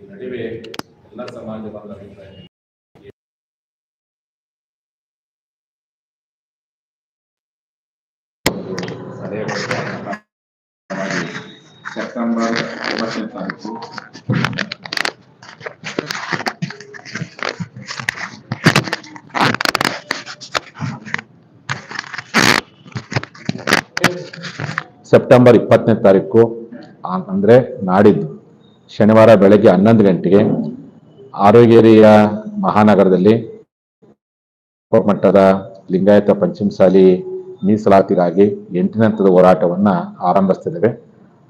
ಈ ನಡುವೆ ಎಲ್ಲ ಸಮಾಜ ಬಾಂಧವರ ಅಭಿಪ್ರಾಯ ಸಲಹೆ ಸೆಪ್ಟೆಂಬರ್ ಒಂಬತ್ತನೇ ತಾರೀಕು ಸೆಪ್ಟೆಂಬರ್ ಇಪ್ಪತ್ತನೇ ತಾರೀಕು ಆ- ಅಂದ್ರೆ ನಾಡಿದ್ದು. ಶನಿವಾರ ಬೆಳಗ್ಗೆ ಹನ್ನೊಂದು ಗಂಟೆಗೆ ಆರೋಗ್ಯರಿಯ ಮಹಾನಗರದಲ್ಲಿ ಮಟ್ಟದ ಲಿಂಗಾಯತ ಪಂಚಮಸಾಲಿ ಮೀಸಲಾತಿಗಾಗಿ ಎಂಟನೇ ಹಂತದ ಹೋರಾಟವನ್ನ ಆರಂಭಿಸ್ತಿದ್ದೇವೆ.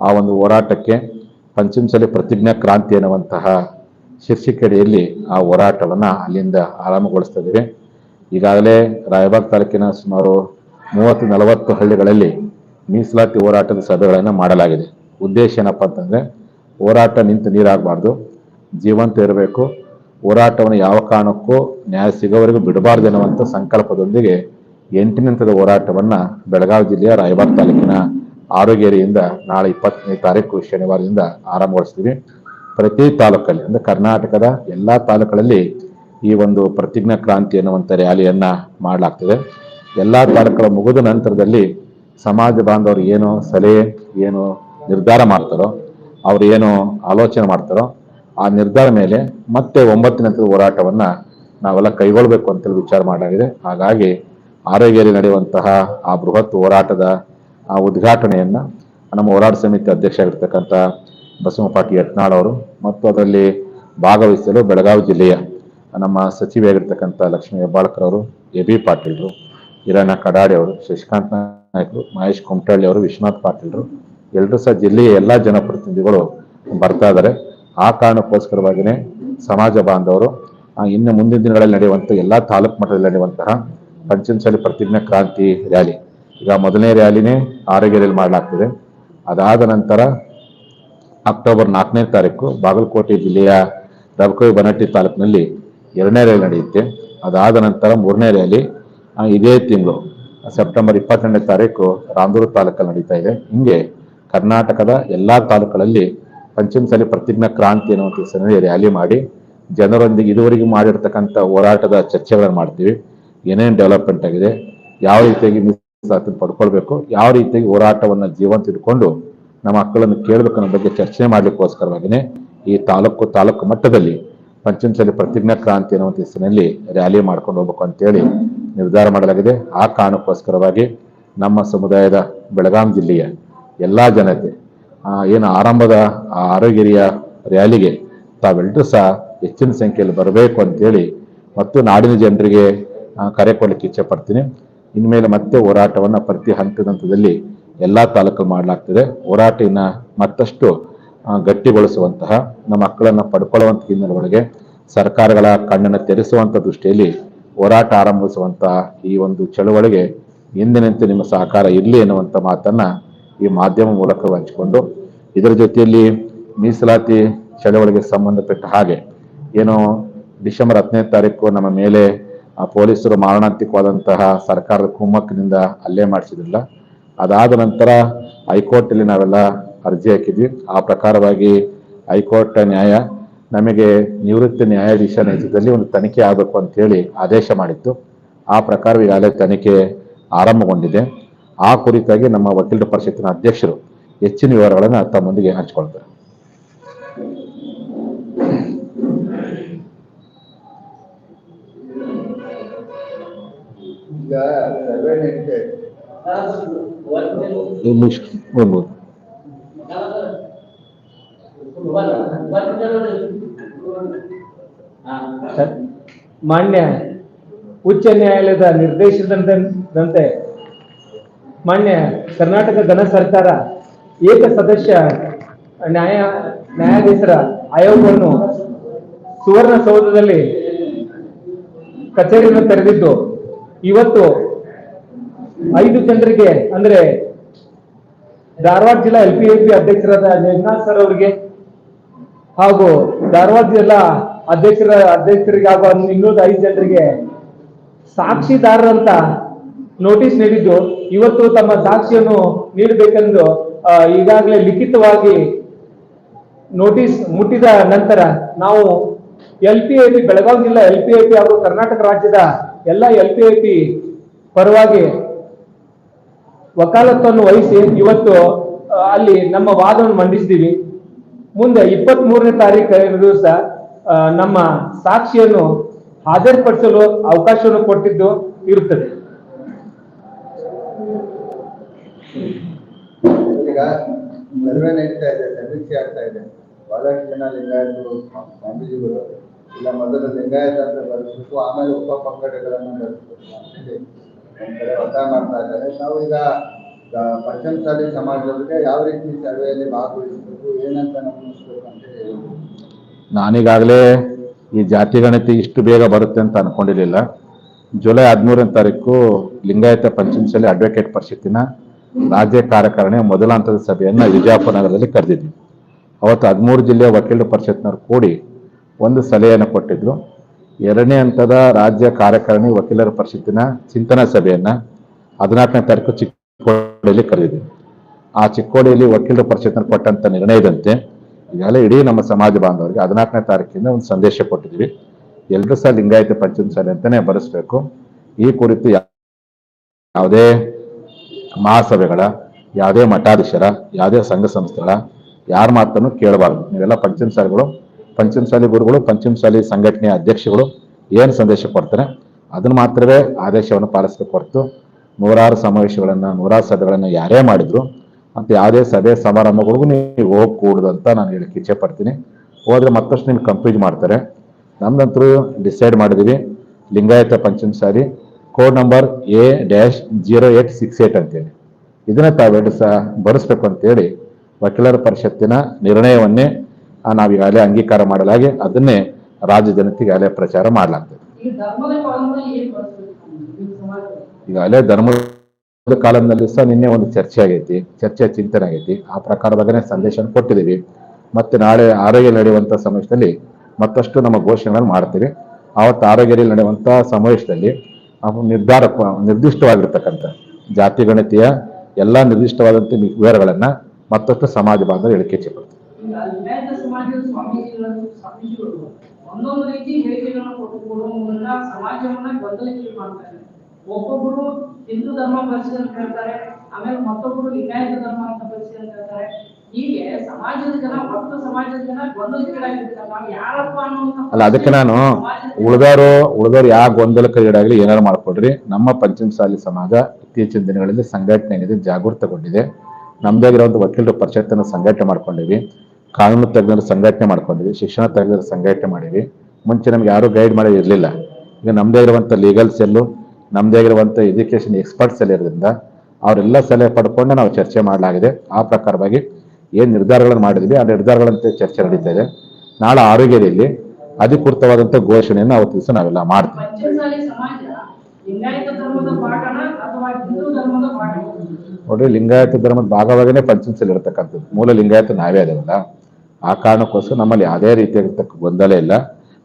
ಆ ಒಂದು ಹೋರಾಟಕ್ಕೆ ಪಂಚಮಸಾಲಿ ಪ್ರತಿಜ್ಞಾ ಕ್ರಾಂತಿ ಎನ್ನುವಂತಹ ಶೀರ್ಷಿಕೆಯಲ್ಲಿ ಆ ಹೋರಾಟವನ್ನು ಅಲ್ಲಿಂದ ಆರಂಭಗೊಳಿಸ್ತಿದ್ದೇವೆ. ಈಗಾಗಲೇ ರಾಯಬಾಗ್ ತಾಲೂಕಿನ ಸುಮಾರು ಮೂವತ್ತು ನಲವತ್ತು ಹಳ್ಳಿಗಳಲ್ಲಿ ಮೀಸಲಾತಿ ಹೋರಾಟದ ಸಭೆಗಳನ್ನು ಮಾಡಲಾಗಿದೆ. ಉದ್ದೇಶ ಏನಪ್ಪಾ ಅಂತಂದ್ರೆ ಹೋರಾಟ ನಿಂತು ನೀರಾಗಬಾರ್ದು. ಜೀವಂತ ಇರಬೇಕು. ಹೋರಾಟವನ್ನು ಯಾವ ಕಾರಣಕ್ಕೂ ನ್ಯಾಯ ಸಿಗೋವರೆಗೂ ಬಿಡಬಾರ್ದು ಎನ್ನುವಂಥ ಸಂಕಲ್ಪದೊಂದಿಗೆ ಎಂಟನೇ ಹೋರಾಟವನ್ನು ಬೆಳಗಾವಿ ಜಿಲ್ಲೆಯ ರಾಯಬಾಗ್ ತಾಲೂಕಿನ ಆರೋಗ್ಯರಿಯಿಂದ ನಾಳೆ ಇಪ್ಪತ್ತನೇ ತಾರೀಕು ಶನಿವಾರದಿಂದ ಆರಂಭಗೊಳಿಸ್ತೀವಿ. ಪ್ರತಿ ತಾಲೂಕಲ್ಲಿ ಅಂದರೆ ಕರ್ನಾಟಕದ ಎಲ್ಲ ತಾಲೂಕುಗಳಲ್ಲಿ ಈ ಒಂದು ಪ್ರತಿಜ್ಞಾ ಕ್ರಾಂತಿ ಎನ್ನುವಂಥ ರ್ಯಾಲಿಯನ್ನು ಮಾಡಲಾಗ್ತದೆ. ಎಲ್ಲ ತಾಲೂಕುಗಳ ಮುಗಿದ ನಂತರದಲ್ಲಿ ಸಮಾಜ ಬಾಂಧವರು ಏನು ಸಲಹೆ, ಏನು ನಿರ್ಧಾರ ಮಾಡ್ತಾರೋ ಅವ್ರು ಏನು ಆಲೋಚನೆ ಮಾಡ್ತಾರೋ ಆ ನಿರ್ಧಾರ ಮೇಲೆ ಮತ್ತೆ ಒಂಬತ್ತು ಹಂತದ ಹೋರಾಟವನ್ನ ನಾವೆಲ್ಲ ಕೈಗೊಳ್ಬೇಕು ಅಂತೇಳಿ ವಿಚಾರ ಮಾಡಲಾಗಿದೆ. ಹಾಗಾಗಿ ಆರೋಗ್ಯದಲ್ಲಿ ನಡೆಯುವಂತಹ ಆ ಬೃಹತ್ ಹೋರಾಟದ ಆ ಉದ್ಘಾಟನೆಯನ್ನ ನಮ್ಮ ಹೋರಾಟ ಸಮಿತಿ ಅಧ್ಯಕ್ಷರಾಗಿರ್ತಕ್ಕಂಥ ಬಸವ ಪಾಟೀಲ್ ಯತ್ನಾಳ್ ಅವರು ಮತ್ತು ಅದರಲ್ಲಿ ಭಾಗವಹಿಸಲು ಬೆಳಗಾವಿ ಜಿಲ್ಲೆಯ ನಮ್ಮ ಸಚಿವೆಯಾಗಿರ್ತಕ್ಕಂಥ ಲಕ್ಷ್ಮೀ ಹೆಬ್ಬಾಳ್ಕರ್ ಅವರು ಎ ಬಿ ಪಾಟೀಲ್ರು ಹಿರಣ್ಣ ಕಡಾಡಿ ಅವರು, ಶಶಿಕಾಂತ್ ನಾಯ್ಕರು, ಮಹೇಶ್ ಕುಮಟಳ್ಳಿ ಅವರು, ವಿಶ್ವನಾಥ್ ಪಾಟೀಲ್ರು ಎಲ್ಲರೂ ಸಹ ಜಿಲ್ಲೆಯ ಎಲ್ಲ ಜನಪ್ರತಿನಿಧಿಗಳು ಬರ್ತಾ ಇದ್ದಾರೆ ಆ ಕಾರಣಕ್ಕೋಸ್ಕರವಾಗಿಯೇ ಸಮಾಜ ಬಾಂಧವರು ಇನ್ನು ಮುಂದಿನ ದಿನಗಳಲ್ಲಿ ನಡೆಯುವಂತಹ ಎಲ್ಲಾ ತಾಲೂಕು ಮಟ್ಟದಲ್ಲಿ ನಡೆಯುವಂತಹ ಪಂಚಮಸಾಲಿ ಪ್ರತಿಜ್ಞಾ ಕ್ರಾಂತಿ ರ್ಯಾಲಿ. ಈಗ ಮೊದಲನೇ ರ್ಯಾಲಿನೇ ಆರೋಗ್ಯದಲ್ಲಿ ಮಾಡಲಾಗ್ತದೆ. ಅದಾದ ನಂತರ ಅಕ್ಟೋಬರ್ ನಾಲ್ಕನೇ ತಾರೀಕು ಬಾಗಲಕೋಟೆ ಜಿಲ್ಲೆಯ ರಬಕವಿ ಬನಟ್ಟಿ ತಾಲೂಕಿನಲ್ಲಿ ಎರಡನೇ ರ್ಯಾಲಿ ನಡೆಯುತ್ತೆ. ಅದಾದ ನಂತರ ಮೂರನೇ ರ್ಯಾಲಿ ಇದೇ ತಿಂಗಳು, ಸೆಪ್ಟೆಂಬರ್ ಇಪ್ಪತ್ತೆರಡನೇ ತಾರೀಕು ರಾಮದೂರು ತಾಲೂಕಲ್ಲಿ ನಡೀತಾ ಇದೆ. ಹಿಂಗೆ ಕರ್ನಾಟಕದ ಎಲ್ಲಾ ತಾಲೂಕುಗಳಲ್ಲಿ ಪಂಚಮಸಾಲಿ ಪ್ರತಿಜ್ಞಾ ಕ್ರಾಂತಿ ಅನ್ನುವಂಥ ಹೆಸರಿನಲ್ಲಿ ರ್ಯಾಲಿ ಮಾಡಿ ಜನರೊಂದಿಗೆ ಇದುವರೆಗೆ ಮಾಡಿರ್ತಕ್ಕಂಥ ಹೋರಾಟದ ಚರ್ಚೆಗಳನ್ನು ಮಾಡ್ತೀವಿ. ಏನೇನು ಡೆವಲಪ್ಮೆಂಟ್ ಆಗಿದೆ, ಯಾವ ರೀತಿಯಾಗಿ ಮೀಸಲಾತಿ ಪಡ್ಕೊಳ್ಬೇಕು, ಯಾವ ರೀತಿಯಾಗಿ ಹೋರಾಟವನ್ನ ಜೀವಂತ ಇಟ್ಕೊಂಡು ನಮ್ಮ ಮಕ್ಕಳನ್ನು ಕೇಳಬೇಕು ಅನ್ನೋ ಬಗ್ಗೆ ಚರ್ಚೆ ಮಾಡ್ಲಿಕ್ಕೋಸ್ಕರವಾಗಿನೇ ಈ ತಾಲೂಕು ತಾಲೂಕು ಮಟ್ಟದಲ್ಲಿ ಪಂಚಮಸಾಲಿ ಪ್ರತಿಜ್ಞಾ ಕ್ರಾಂತಿ ಅನ್ನುವಂಥ ಹೆಸರಿನಲ್ಲಿ ರ್ಯಾಲಿ ಮಾಡ್ಕೊಂಡು ಹೋಗ್ಬೇಕು ಅಂತೇಳಿ ನಿರ್ಧಾರ ಮಾಡಲಾಗಿದೆ. ಆ ಕಾರಣಕ್ಕೋಸ್ಕರವಾಗಿ ನಮ್ಮ ಸಮುದಾಯದ ಬೆಳಗಾಂ ಜಿಲ್ಲೆಯ ಎಲ್ಲಾ ಜನತೆ ಏನು ಆರಂಭದ ಆರೋಗ್ಯರಿಯ ರ್ಯಾಲಿಗೆ ತಾವೆಲ್ಲರೂ ಸಹ ಹೆಚ್ಚಿನ ಸಂಖ್ಯೆಯಲ್ಲಿ ಬರಬೇಕು ಅಂತೇಳಿ ಮತ್ತು ನಾಡಿನ ಜನರಿಗೆ ಕರೆ ಕೊಡಲಿಕ್ಕೆ ಇಚ್ಛೆ ಪಡ್ತೀನಿ. ಇನ್ಮೇಲೆ ಮತ್ತೆ ಹೋರಾಟವನ್ನು ಪ್ರತಿ ಹಂತದ ಹಂತದಲ್ಲಿ ಎಲ್ಲ ತಾಲೂಕು ಮಾಡಲಾಗ್ತದೆ. ಹೋರಾಟ ಮತ್ತಷ್ಟು ಗಟ್ಟಿಗೊಳಿಸುವಂತಹ, ನಮ್ಮ ಮಕ್ಕಳನ್ನ ಪಡ್ಕೊಳ್ಳುವಂತ ಹಿನ್ನೆಲೆಗಳಿಗೆ ಸರ್ಕಾರಗಳ ಕಣ್ಣನ್ನು ತೆರೆಸುವಂಥ ದೃಷ್ಟಿಯಲ್ಲಿ ಹೋರಾಟ ಆರಂಭಿಸುವಂತಹ ಈ ಒಂದು ಚಳುವಳಿಗೆ ಎಂದಿನಂತೆ ನಿಮ್ಮ ಸಹಕಾರ ಇರಲಿ ಎನ್ನುವಂತ ಮಾತನ್ನ ಈ ಮಾಧ್ಯಮ ಮೂಲಕ ಹಂಚಿಕೊಂಡು ಇದರ ಜೊತೆಯಲ್ಲಿ ಮೀಸಲಾತಿ ಚಳವಳಿಗೆ ಸಂಬಂಧಪಟ್ಟ ಹಾಗೆ ಏನು ಡಿಸೆಂಬರ್ ಹತ್ತನೇ ತಾರೀಕು ನಮ್ಮ ಮೇಲೆ ಪೊಲೀಸರು ಮಾರಣಾಂತಿಕವಾದಂತಹ ಸರ್ಕಾರದ ಕುಮ್ಮಕ್ಕಿನಿಂದ ಅಲ್ಲೇ ಮಾಡಿಸಿದ್ರಲ್ಲ, ಅದಾದ ನಂತರ ಹೈಕೋರ್ಟ್ ಅಲ್ಲಿ ನಾವೆಲ್ಲ ಅರ್ಜಿ ಹಾಕಿದ್ವಿ. ಆ ಪ್ರಕಾರವಾಗಿ ಹೈಕೋರ್ಟ್ ನ್ಯಾಯ, ನಮಗೆ ನಿವೃತ್ತ ನ್ಯಾಯಾಧೀಶ ನೇತೃತ್ವದಲ್ಲಿ ಒಂದು ತನಿಖೆ ಆಗಬೇಕು ಅಂತ ಹೇಳಿ ಆದೇಶ ಮಾಡಿತ್ತು. ಆ ಪ್ರಕಾರ ಈಗಾಗಲೇ ತನಿಖೆ ಆರಂಭಗೊಂಡಿದೆ. ಆ ಕುರಿತಾಗಿ ನಮ್ಮ ವಕೀಲರ ಪರಿಷತ್ತಿನ ಅಧ್ಯಕ್ಷರು ಹೆಚ್ಚಿನ ವಿವರಗಳನ್ನು ತಮ್ಮೊಂದಿಗೆ ಹಂಚಿಕೊಳ್ತಾರೆ. ಮಾನ್ಯ ಉಚ್ಚ ನ್ಯಾಯಾಲಯದ ನಿರ್ದೇಶನದಂತೆ ಮಾನ್ಯ ಕರ್ನಾಟಕ ಘನ ಸರ್ಕಾರ ಏಕ ಸದಸ್ಯ ನ್ಯಾಯ ನ್ಯಾಯಾಧೀಶರ ಆಯೋಗವನ್ನು ಸುವರ್ಣಸೌಧದಲ್ಲಿ ಕಚೇರಿಯನ್ನು ತೆರೆದಿದ್ದು, ಇವತ್ತು ಐದು ಜನರಿಗೆ, ಅಂದ್ರೆ ಧಾರವಾಡ ಜಿಲ್ಲಾ ಎಲ್ ಪಿ ಎಲ್ ಪಿ ಅಧ್ಯಕ್ಷರಾದ ಜಗನ್ನಾಥ್ ಸರ್ ಅವರಿಗೆ ಹಾಗೂ ಧಾರವಾಡ ಜಿಲ್ಲಾ ಅಧ್ಯಕ್ಷರ, ಅಧ್ಯಕ್ಷರಿಗೆ ಹಾಗೂ ಇನ್ನೂರ ಐದು ಜನರಿಗೆ ಸಾಕ್ಷಿದಾರರಂತ ನೋಟಿಸ್ ನೀಡಿದ್ದು, ಇವತ್ತು ತಮ್ಮ ಸಾಕ್ಷಿಯನ್ನು ನೀಡಬೇಕೆಂದು ಈಗಾಗಲೇ ಲಿಖಿತವಾಗಿ ನೋಟಿಸ್ ಮುಟ್ಟಿದ ನಂತರ ನಾವು L P I P Belagavi ಜಿಲ್ಲಾ ಎಲ್ ಪಿ ಐ ಪಿ ಹಾಗೂ ಕರ್ನಾಟಕ ರಾಜ್ಯದ ಎಲ್ಲ ಎಲ್ ಪಿ ಐ ಪಿ ಪರವಾಗಿ ವಕಾಲತ್ತನ್ನು ವಹಿಸಿ ಇವತ್ತು ಅಲ್ಲಿ ನಮ್ಮ ವಾದವನ್ನು ಮಂಡಿಸಿದ್ದೀವಿ. ಮುಂದೆ ಇಪ್ಪತ್ತ್ ಮೂರನೇ ತಾರೀಕು ದಿವಸ ನಮ್ಮ ಸಾಕ್ಷಿಯನ್ನು ಹಾಜರುಪಡಿಸಲು ಅವಕಾಶವನ್ನು ಕೊಟ್ಟಿದ್ದು ಇರುತ್ತದೆ. ಸರ್ವೆ ನಡೀತಾ ಇದೆ ಸಮೀಕ್ಷೆ ಆಗ್ತಾ ಇದೆ. ಬಹಳಷ್ಟು ಜನ ಲಿಂಗಾಯತರು ಸ್ವಾಮೀಜಿಗಳು ಇಲ್ಲ ಮೊದಲು ಲಿಂಗಾಯತ ಅಂತ ಆಮೇಲೆ ಉಪ ಪಂಗಡಗಳನ್ನು ಕಡೆ ಒತ್ತಾಯ ಮಾಡ್ತಾ ಇದ್ದಾರೆ. ನಾವು ಈಗ ಪಂಚಮಸಾಲಿ ಸಮಾಜದವರಿಗೆ ಯಾವ ರೀತಿ ಸರ್ವೆಯಲ್ಲಿ ಭಾಗವಹಿಸಬೇಕು, ಏನಂತ ನಮೂದಿಸ್ಬೇಕು ಅಂತ ಹೇಳಿ ನಾನೀಗಾಗಲೇ ಈ ಜಾತಿ ಗಣತಿ ಇಷ್ಟು ಬೇಗ ಬರುತ್ತೆ ಅಂತ ಅನ್ಕೊಂಡಿರ್ಲಿಲ್ಲ. ಜುಲೈ ಹದಿಮೂರನೇ ತಾರೀಕು ಲಿಂಗಾಯತ ಪಂಚಮಸಾಲಿ ಅಡ್ವೊಕೇಟ್ ಪರಿಷತ್ತಿನ ರಾಜ್ಯ ಕಾರ್ಯಕಾರಿಣಿಯ ಮೊದಲ ಹಂತದ ಸಭೆಯನ್ನ ವಿಜಯಪುರ ನಗರದಲ್ಲಿ ಕರೆದಿದ್ವಿ. ಅವತ್ತು ಹದಿಮೂರು ಜಿಲ್ಲೆಯ ವಕೀಲರ ಪರಿಷತ್ನವ್ರು ಕೂಡಿ ಒಂದು ಸಲಹೆಯನ್ನು ಕೊಟ್ಟಿದ್ರು. ಎರಡನೇ ಹಂತದ ರಾಜ್ಯ ಕಾರ್ಯಕಾರಿಣಿ ವಕೀಲರ ಪರಿಷತ್ತಿನ ಚಿಂತನಾ ಸಭೆಯನ್ನ ಹದಿನಾಲ್ಕನೇ ತಾರೀಕು ಚಿಕ್ಕೋಡಿಯಲ್ಲಿ ಕರೆದಿದ್ವಿ. ಆ ಚಿಕ್ಕೋಡಿಯಲ್ಲಿ ವಕೀಲರ ಪರಿಷತ್ನ ಕೊಟ್ಟಂತ ನಿರ್ಣಯದಂತೆ ಈಗಾಗಲೇ ಇಡೀ ನಮ್ಮ ಸಮಾಜ ಬಾಂಧವರಿಗೆ ಹದಿನಾಲ್ಕನೇ ತಾರೀಕಿಂದ ಒಂದು ಸಂದೇಶ ಕೊಟ್ಟಿದ್ವಿ. ಎಲ್ಲರೂ ಸಹ ಲಿಂಗಾಯತ ಪಂಚಮಸಾಲಿ ಅಂತಾನೆ ಬರೆಸ್ಬೇಕು. ಈ ಕುರಿತು ಯಾವುದೇ ಮಹಾಸಭೆಗಳ, ಯಾವುದೇ ಮಠಾಧೀಶರ, ಯಾವುದೇ ಸಂಘ ಸಂಸ್ಥೆಗಳ, ಯಾರ ಮಾತನ್ನು ಕೇಳಬಾರ್ದು. ನೀವೆಲ್ಲ ಪಂಚಮಸಾಲಿಗಳು, ಪಂಚಮಸಾಲಿ ಗುರುಗಳು, ಪಂಚಮಸಾಲಿ ಸಂಘಟನೆಯ ಅಧ್ಯಕ್ಷಗಳು ಏನು ಸಂದೇಶ ಕೊಡ್ತಾರೆ, ಅದನ್ನು ಮಾತ್ರವೇ ಆದೇಶವನ್ನು ಪಾಲಿಸಬೇಕು ಹೊರತು ನೂರಾರು ಸಮಾವೇಶಗಳನ್ನು, ನೂರಾರು ಸಭೆಗಳನ್ನು ಯಾರೇ ಮಾಡಿದ್ರು, ಅಂತ ಯಾವುದೇ ಸಭೆ ಸಮಾರಂಭಗಳಿಗೂ ನೀವು ಹೋಗಕೂಡದು ಅಂತ ನಾನು ಹೇಳಕ್ಕೆ ಇಚ್ಛೆ ಪಡ್ತೀನಿ. ಹೋದ್ರೆ ಮತ್ತಷ್ಟು ನಿಮ್ಗೆ ಕಂಪ್ಲೀಟ್ ಮಾಡ್ತಾರೆ. ನಮ್ದಂತರೂ ಡಿಸೈಡ್ ಮಾಡಿದೀವಿ Lingayat Panchamasali code number A dash zero eight six eight ಅಂತೇಳಿ. ಇದನ್ನ ತಾವೆರಡು ಸಹ ಬರೆಸ್ಬೇಕು ಅಂತೇಳಿ ವಕೀಲರ ಪರಿಷತ್ತಿನ ನಿರ್ಣಯವನ್ನೇ ನಾವು ನಾವೀಗಾಗಲೇ ಅಂಗೀಕಾರ ಮಾಡಲಾಗಿ ಅದನ್ನೇ ರಾಜ್ಯ ಜನತೆಗೆ ಅಲೆ ಪ್ರಚಾರ ಮಾಡಲಾಗ್ತದೆ. ಈಗಾಗಲೇ ಧರ್ಮದ ಕಾಲದಲ್ಲಿ ಸಹ ನಿನ್ನೆ ಒಂದು ಚರ್ಚೆ ಆಗೈತಿ ಚರ್ಚೆ ಚಿಂತನೆ ಆಗೈತಿ. ಆ ಪ್ರಕಾರವಾಗನೇ ಸಂದೇಶ ಕೊಟ್ಟಿದ್ದೀವಿ. ಮತ್ತೆ ನಾಳೆ ಆರೋಗ್ಯ ನಡೆಯುವಂತ ಸಮಾವೇಶದಲ್ಲಿ ಮತ್ತಷ್ಟು ನಮ್ಮ ಘೋಷಣೆಗಳನ್ನು ಮಾಡ್ತೀವಿ. ಆವತ್ತು ಆರೋಗ್ಯದಲ್ಲಿ ನಡೆಯುವಂಥ ಸಮಾವೇಶದಲ್ಲಿ ನಿರ್ಧಾರ ನಿರ್ದಿಷ್ಟವಾಗಿರ್ತಕ್ಕಂಥ ಜಾತಿ, ಗಣತಿಯ ಎಲ್ಲ ನಿರ್ದಿಷ್ಟವಾದಂತ ವಿವರಗಳನ್ನ ಮತ್ತಷ್ಟು ಸಮಾಜ ಬಾಂಧವರು ಹೇಳಿಕೆ ಮಾಡ್ತಾರೆ. ಒಬ್ಬೊಬ್ಬರು ಹಿಂದೂ ಧರ್ಮ ಪರಿಶೀಲನೆ ಕೇಳ್ತಾರೆ, ಆಮೇಲೆ ಮತ್ತೊಬ್ಬರು ಲಿಂಗಾಯತ ಧರ್ಮ ಅಂತ ಪರಿಶೀಲನೆ ಕೇಳ್ತಾರೆ. ಹೀಗೆ ಸಮಾಜದ ಜನ ಒಟ್ಟು ಸಮಾಜದ ಜನ ಗೊಂದಲಕ್ಕೀಡಾಗಿರ್ತಾರೆ ನಾವು ಯಾರಪ್ಪ ಅನ್ನುವಂಥ ಅಲ್ಲ ಅದಕ್ಕೆ ನಾನು ಉಳಿದಾರು ಉಳಿದವರು ಉಳಿದವರು ಯಾವ ಗೊಂದಲಕ್ಕೆ ಈಡಾಗಲಿ ಏನಾರು ಮಾಡ್ಕೊಡ್ರಿ. ನಮ್ಮ ಪಂಚಮಸಾಲಿ ಸಮಾಜ ಇತ್ತೀಚಿನ ದಿನಗಳಲ್ಲಿ ಸಂಘಟನೆ ಏನಿದೆ ಜಾಗೃತಗೊಂಡಿದೆ. ನಮ್ದೇ ಆಗಿರುವಂತ ವಕೀಲರ ಪರಿಷತ್ತನ್ನು ಸಂಘಟನೆ ಮಾಡ್ಕೊಂಡಿವಿ ಕಾನೂನು ತಜ್ಞರು ಸಂಘಟನೆ ಮಾಡ್ಕೊಂಡಿವಿ ಶಿಕ್ಷಣ ತಜ್ಞರು ಸಂಘಟನೆ ಮಾಡಿವಿ ಮುಂಚೆ ನಮ್ಗೆ ಯಾರು ಗೈಡ್ ಮಾಡಿ ಇರಲಿಲ್ಲ. ಈಗ ನಮ್ದೇ ಇರುವಂತ ಲೀಗಲ್ ಸೆಲ್ಲು ನಮ್ದೇ ಇರುವಂತ ಎಜುಕೇಶನ್ ಎಕ್ಸ್ಪರ್ಟ್ ಸೆಲ್ ಇರೋದ್ರಿಂದ ಅವರೆಲ್ಲ ಸಲಹೆ ಪಡ್ಕೊಂಡು ನಾವು ಚರ್ಚೆ ಮಾಡಲಾಗಿದೆ. ಆ ಪ್ರಕಾರವಾಗಿ ಏನ್ ನಿರ್ಧಾರಗಳನ್ನು ಮಾಡಿದ್ವಿ ಆ ನಿರ್ಧಾರಗಳಂತೆ ಚರ್ಚೆ ನಡೀತಾ ಇದೆ. ನಾಳೆ ಆರೋಗ್ಯದಲ್ಲಿ ಅಧಿಕೃತವಾದಂತಹ ಘೋಷಣೆಯನ್ನು ಅವತ್ತು ದಿವಸ ನಾವೆಲ್ಲ ಮಾಡ್ತೀವಿ. ನೋಡ್ರಿ ಲಿಂಗಾಯತ ಧರ್ಮದ ಭಾಗವಾಗಿನೇ ಪಂಚಮಸಲ್ಲಿ ಇರತಕ್ಕಂಥದ್ದು. ಮೂಲ ಲಿಂಗಾಯತ ನಾವೇ ಅದೇವಲ್ಲ ಆ ಕಾರಣಕ್ಕೋಸ್ಕರ ನಮ್ಮಲ್ಲಿ ಯಾವುದೇ ರೀತಿಯಾಗಿರ್ತಕ್ಕ ಗೊಂದಲ ಇಲ್ಲ.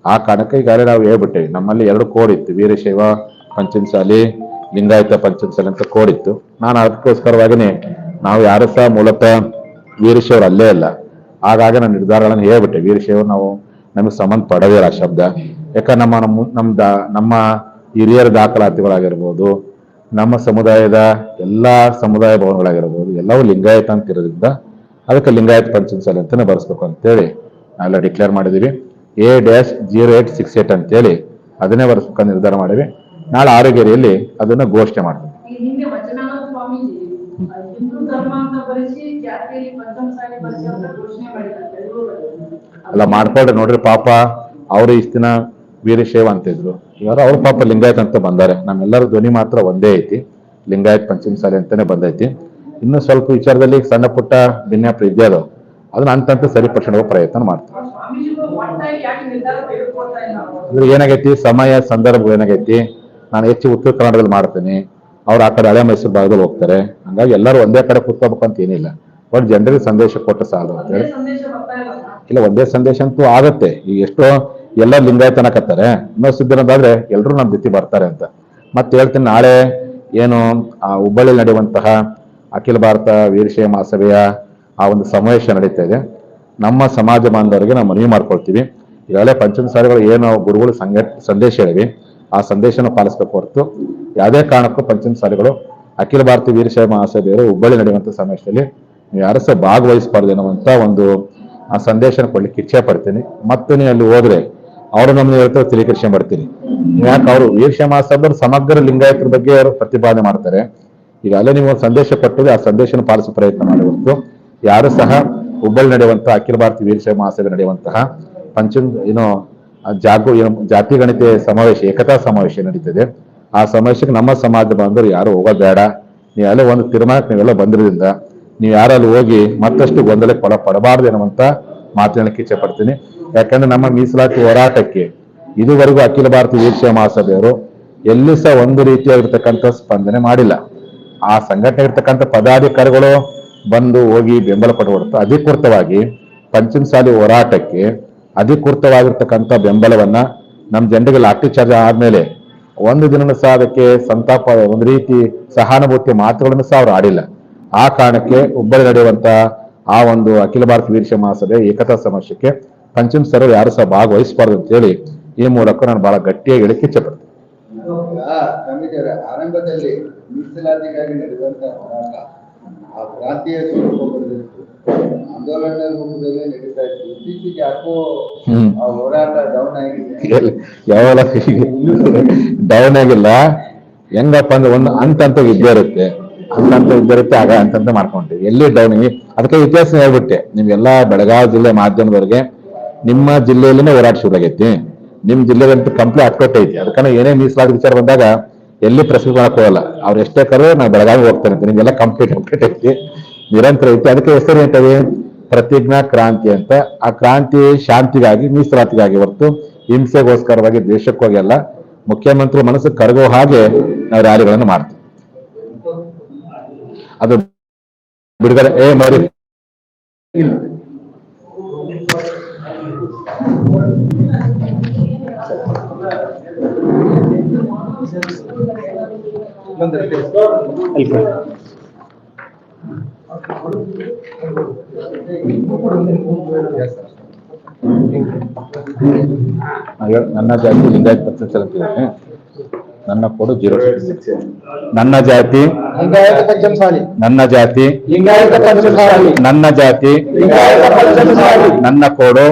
ಆ ಕಾರಣಕ್ಕೆ ಈಗಾಗಲೇ ನಾವು ಹೇಳ್ಬಿಟ್ಟೇವಿ ನಮ್ಮಲ್ಲಿ ಎರಡು ಕೋಡ್ ಇತ್ತು ವೀರಶೈವ ಪಂಚಮಸಾಲಿ ಲಿಂಗಾಯತ ಪಂಚಮಸಾಲಿ ಅಂತ ಕೋಡ್ ಇತ್ತು. ನಾನು ಅದಕ್ಕೋಸ್ಕರವಾಗಿನೇ ನಾವು ಯಾರು ಸಹ ಮೂಲತಃ ವೀರಶೈವರು ಅಲ್ಲೇ ಇಲ್ಲ. ಹಾಗಾಗಿ ನಾನು ನಿರ್ಧಾರಗಳನ್ನು ಹೇಳ್ಬಿಟ್ಟೆ. ವೀರಶೈವ, ನಾವು ನಮಗೆ ಸಂಬಂಧ ಪಡದೇ ಇಲ್ಲ ಆ ಶಬ್ದ. ಯಾಕಂದ್ರೆ ನಮ್ಮ ನಮ್ಮ ನಮ್ಮ ದ, ನಮ್ಮ ಹಿರಿಯರ ದಾಖಲಾತಿಗಳಾಗಿರ್ಬೋದು, ನಮ್ಮ ಸಮುದಾಯದ ಎಲ್ಲ ಸಮುದಾಯ ಭವನಗಳಾಗಿರ್ಬೋದು, ಎಲ್ಲವೂ ಲಿಂಗಾಯತ ಅಂತ ಇರೋದ್ರಿಂದ ಅದಕ್ಕೆ ಲಿಂಗಾಯತ ಪಂಚಮಸಾಲಿ ಅಂತಾನೆ ಬರೆಸ್ಬೇಕು ಅಂತೇಳಿ ನಾವೆಲ್ಲ ಡಿಕ್ಲೇರ್ ಮಾಡಿದ್ದೀವಿ. A dash zero eight six eight ಅಂತೇಳಿ ಅದನ್ನೇ ಬರೆಸ್ಬೇಕಂತ ನಿರ್ಧಾರ ಮಾಡಿವಿ ನಾಳೆ ಆರೋಗ್ಯರಿಯಲ್ಲಿ ಅದನ್ನು ಘೋಷಣೆ ಮಾಡ್ತೀವಿ. ಈ ಹಿಂದೆ ವಚನಾನಂದ ಸ್ವಾಮೀಜಿ ಆ, ಧರ್ಮ ಅಂತ ಬರೆಸಿ ಜಾತಿಯಲ್ಲಿ ಪಂಚಮಸಾಲಿ ಬರೆಸಿ ಅಂತ ಘೋಷಣೆ ಮಾಡಿದ್ದಾರೆ ಅಲ್ಲ ಮಾಡ್ಕೊಳ್ರಿ ನೋಡ್ರಿ ಪಾಪ ಅವ್ರು ಇಷ್ಟ ದಿನ ವೀರಶೈವ ಅಂತಿದ್ರು ಇವರು ಅವ್ರ ಪಾಪ ಲಿಂಗಾಯತ್ ಅಂತ ಬಂದಾರೆ. ನಮ್ಮೆಲ್ಲರೂ ಧ್ವನಿ ಮಾತ್ರ ಒಂದೇ ಐತಿ. ಲಿಂಗಾಯತ್ ಪಂಚಮಸಾಲಿ ಅಂತಾನೆ ಬಂದೈತಿ. ಇನ್ನು ಸ್ವಲ್ಪ ವಿಚಾರದಲ್ಲಿ ಸಣ್ಣ ಪುಟ್ಟ ಭಿನ್ನಾಪ ಇದ್ಯಾದವು ಅದನ್ನ ಅಂತಂತ ಸರಿಪಡಿಸೋ ಪ್ರಯತ್ನ ಮಾಡ್ತಾರೆ ಏನಾಗೈತಿ? ಸಮಯ ಸಂದರ್ಭ ಏನಾಗೈತಿ? ನಾನು ಹೆಚ್ಚು ಉತ್ತರ ಕನ್ನಡದಲ್ಲಿ ಮಾಡ್ತೀನಿ. ಅವ್ರು ಆ ಕಡೆ ಹಳೆ ಮೈಸೂರು ಭಾಗದಲ್ಲಿ ಹೋಗ್ತಾರೆ. ಹಂಗಾಗಿ ಎಲ್ಲರೂ ಒಂದೇ ಕಡೆ ಕೂತ್ಕೋಬೇಕು ಅಂತ ಏನಿಲ್ಲ. ಬಟ್ ಜನರಿಗೆ ಸಂದೇಶ ಕೊಟ್ಟು ಸಾಲದು ಅಂತ ಇಲ್ಲ, ಒಂದೇ ಸಂದೇಶ ಅಂತೂ ಆಗತ್ತೆ. ಈಗ ಎಷ್ಟೋ ಎಲ್ಲ ಲಿಂಗಾಯತನ ಕತ್ತಾರೆ. ಸುದ್ದಿ ಸಿದ್ಧನದಾದ್ರೆ ಎಲ್ಲರೂ ನಮ್ಮ ಜೊತೆ ಬರ್ತಾರೆ ಅಂತ. ಮತ್ತೆ ಹೇಳ್ತೀನಿ ನಾಳೆ ಏನು ಆ ಹುಬ್ಬಳ್ಳಿ ನಡೆಯುವಂತಹ ಅಖಿಲ ಭಾರತ ವೀರಶೈವ ಮಹಾಸಭೆಯ ಆ ಒಂದು ಸಮಾವೇಶ ನಡೀತಾ ಇದೆ. ನಮ್ಮ ಸಮಾಜ ಬಾಂಧವರಿಗೆ ನಾವು ಮನವಿ ಮಾಡ್ಕೊಳ್ತೀವಿ. ಈಗಾಗಲೇ ಪಂಚಮಸಾಲಿಗಳು ಏನು ಗುರುಗಳು ಸಂಘ, ಸಂದೇಶ ಹೇಳಿವಿ. ಆ ಸಂದೇಶನ ಪಾಲಿಸಬೇಕು ಹೊರತು ಯಾವುದೇ ಕಾರಣಕ್ಕೂ ಪಂಚಮಸಾಲಿಗಳು ಅಖಿಲ ಭಾರತೀಯ ವೀರಶೈವ ಮಹಾಸಭೆಯವರು ಹುಬ್ಬಳ್ಳಿ ನಡೆಯುವಂಥ ಸಮಾವೇಶದಲ್ಲಿ ಯಾರು ಸಹ ಭಾಗವಹಿಸಬಾರ್ದು ಅನ್ನುವಂತ ಒಂದು ಸಂದೇಶನ ಕೊಡ್ಲಿಕ್ಕೆ ಇಚ್ಛೆ ಪಡ್ತೀನಿ. ಮತ್ತೆ ನೀವು ಅಲ್ಲಿ ಹೋದ್ರೆ ಅವರು ನಮ್ಮನ್ನ ಹೇಳ್ತಾರೆ ತಿಳಿಕೃಷ್ಣ ಮಾಡ್ತೀನಿ ಯಾಕೆ ಅವರು ವೀರಶೈವ ಮಹಾಸಭೆ ಸಮಗ್ರ ಲಿಂಗಾಯತರ ಬಗ್ಗೆ ಅವರು ಪ್ರತಿಪಾದನೆ ಮಾಡ್ತಾರೆ. ಈಗಾಗಲೇ ನೀವು ಒಂದು ಸಂದೇಶ ಕೊಟ್ಟಿದೆ, ಆ ಸಂದೇಶನ ಪಾಲಿಸುವ ಪ್ರಯತ್ನ ಮಾಡಿ ಹೊರತು ಯಾರು ಸಹ ಹುಬ್ಬಳ್ಳಿ ನಡೆಯುವಂತಹ ಅಖಿಲ ಭಾರತೀಯ ವೀರಶೈವ ಮಹಾಸಭೆ ನಡೆಯುವಂತಹ ಪಂಚ ಏನೋ ಜಾಗೋ ಜಾತಿ ಗಣಿತ ಸಮಾವೇಶ, ಏಕತಾ ಸಮಾವೇಶ ನಡೀತದೆ. ಆ ಸಮಸ್ಯೆಗೆ ನಮ್ಮ ಸಮಾಜ ಬಾಂಧವರು ಯಾರು ಹೋಗೋದು ಬೇಡ ನೀವು ಅಲ್ಲೇ ಒಂದು ತೀರ್ಮಾನಕ್ಕೆ ನೀವೆಲ್ಲ ಬಂದಿರೋದ್ರಿಂದ ನೀವು ಯಾರಲ್ಲಿ ಹೋಗಿ ಮತ್ತಷ್ಟು ಗೊಂದಲಕ್ಕೆ ಒಳ ಪಡಬಾರ್ದು ಎನ್ನುವಂತ ಮಾತನಾಡಕ್ಕೆ ಇಚ್ಛೆ ಪಡ್ತೀನಿ. ಯಾಕಂದ್ರೆ ನಮ್ಮ ಮೀಸಲಾತಿ ಹೋರಾಟಕ್ಕೆ ಇದುವರೆಗೂ ಅಖಿಲ ಭಾರತ ವೀರಶೈವ ಮಹಾಸಭೆಯವರು ಎಲ್ಲಿ ಸಹ ಒಂದು ರೀತಿಯಾಗಿರ್ತಕ್ಕಂಥ ಸ್ಪಂದನೆ ಮಾಡಿಲ್ಲ. ಆ ಸಂಘಟನೆ ಇರ್ತಕ್ಕಂಥ ಪದಾಧಿಕಾರಿಗಳು ಬಂದು ಹೋಗಿ ಬೆಂಬಲ ಹೊರತು ಅಧಿಕೃತವಾಗಿ ಪಂಚಮಸಾಲಿ ಹೋರಾಟಕ್ಕೆ ಅಧಿಕೃತವಾಗಿರ್ತಕ್ಕಂಥ ಬೆಂಬಲವನ್ನ ನಮ್ಮ ಜನರಿಗೆ ಲಾಠಿ ಚಾರ್ಜ್ ಆದ್ಮೇಲೆ ಒಂದು ದಿನನೂ ಸಹ ಅದಕ್ಕೆ ಸಂತಾಪ ಒಂದು ರೀತಿ ಸಹಾನುಭೂತಿ ಮಾತುಗಳನ್ನು ಸಹ ಅವರು ಆಡಿಲ್ಲ. ಆ ಕಾರಣಕ್ಕೆ ಒಬ್ಬರು ನಡೆಯುವಂತ ಆ ಒಂದು ಅಖಿಲ ಭಾರತ ವೀರಶೈವ ಮಹಾಸಭೆ ಏಕತಾ ಸಮಸ್ಯೆಗೆ ಪಂಚಮ ಸರ್ ಯಾರು ಸಹ ಭಾಗವಹಿಸಬಾರ್ದು ಅಂತೇಳಿ ಈ ಮೂಲಕ ನಾನು ಬಹಳ ಗಟ್ಟಿಯಾಗಿ ಹೇಳಕ್ಕೆ ಇಚ್ಛೆ ಪಡ್ತೀನಿ. ಆರಂಭದಲ್ಲಿ ಮೀಸಲಾತಿಗಾಗಿ ನಡೆದಂತಹ ಹೋರಾಟ. ಆ ಕ್ರಾಂತಿಯ ಸ್ವರೂಪ ಬರಬೇಕು ಆಂದೋಲನ ರೂಪದಲ್ಲಿ ನಡೀತಾ ಇತ್ತು. ಇತ್ತೀಚೆಗೆ ಯಾಕೋ ಆ ಹೋರಾಟ ಡೌನ್ ಆಗಿದೆ. ಯಾವಾಗ ಡೌನ್ ಆಗಿಲ್ಲ. ಹೆಂಗಪ್ಪ ಅಂದ್ರೆ ಒಂದು ಅಂತ ಅಂತ ವಿದ್ಯೆ ಇರುತ್ತೆ. ಅಂತ ವಿದ್ಯೆ ಇರುತ್ತೆ ಆಗ ಅಂತಂತ ಮಾಡ್ಕೊಂಡ್ರಿ ಎಲ್ಲಿ ಡೌನ್ ಅದಕ್ಕೆ ಇತಿಹಾಸ ಹೇಳ್ಬಿಟ್ಟೆ. ನಿಮ್ಗೆಲ್ಲ ಬೆಳಗಾವಿ ಜಿಲ್ಲೆ ಮಾಧ್ಯಮದವರಿಗೆ ನಿಮ್ಮ ಜಿಲ್ಲೆಯಲ್ಲಿನೇ ಹೋರಾಟ ಶುರು ಆಗೈತಿ ನಿಮ್ ಜಿಲ್ಲೆಗಂತೂ ಕಂಪ್ಲೀಟ್ ಅಟ್ಕೊಟ್ಟೆ ಐತಿ. ಅದಕ್ಕೆ ಏನೇ ಮೀಸಲಾದ ವಿಚಾರ ಬಂದಾಗ ಎಲ್ಲಿ ಪ್ರಶ್ನೆ ಮಾಡಕ್ ಹೋಗಲ್ಲ ಅವ್ರು ಎಷ್ಟೇ ಕರೋ ನಾವು ಬೆಳಗಾವಿ ಹೋಗ್ತೇನೆ ಅಂತ ನಿಮ್ಗೆಲ್ಲ ಕಂಪ್ಲೀಟ್ ಅಪ್ಡೇಟ್ ಐತಿ ನಿರಂತರ ಐತಿ ಅದಕ್ಕೆ ಹೆಸರು ಏನಂತದೆ ಪ್ರತಿಜ್ಞಾ ಕ್ರಾಂತಿ ಅಂತ. ಆ ಕ್ರಾಂತಿ ಶಾಂತಿಗಾಗಿ, ಮೀಸಲಾತಿಗಾಗಿ ಹೊರತು ಹಿಂಸೆಗೋಸ್ಕರವಾಗಿ ದ್ವೇಷಕ್ಕೋಗಿ ಅಲ್ಲ, ಮುಖ್ಯಮಂತ್ರಿ ಮನಸ್ಸು ಕರಗೋ ಹಾಗೆ ನಾವು ರ್ಯಾಲಿಗಳನ್ನು ಮಾಡ್ತೀವಿ. ಅದು ಬಿಡುಗಡೆ, ಏ, ಮಾಡಿ. Gracias. ನನ್ನ ಜಾತಿ ಲಿಂಗಾಯತ್ ಪರ್ಸೆಂಟ್ ಅಂತಿದ್ದೇನೆ ನನ್ನ ಕೊಡು ಜೀರೋ. ನನ್ನ ಜಾತಿ. ನನ್ನ ಜಾತಿ. ನನ್ನ ಜಾತಿ. ನನ್ನ ಕೋಡು.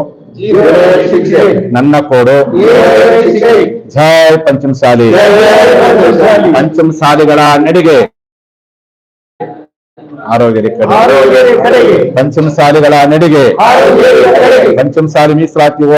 ನನ್ನ ಕೋಡು. ಸಾಲಿ ಪಂಚಮಸಾಲಿ. ಪಂಚಮಸಾಲಿಗಳ ನಡಿಗೆ. ಆರೋಗ್ಯದ ಕಡೆ. ಆರೋಗ್ಯದ ಕಡೆಗೆ. ಪಂಚಮಸಾಲಿಗಳ ನಡಿಗೆ. ಪಂಚಮಸಾಲಿ ಮೀಸಲಾತಿ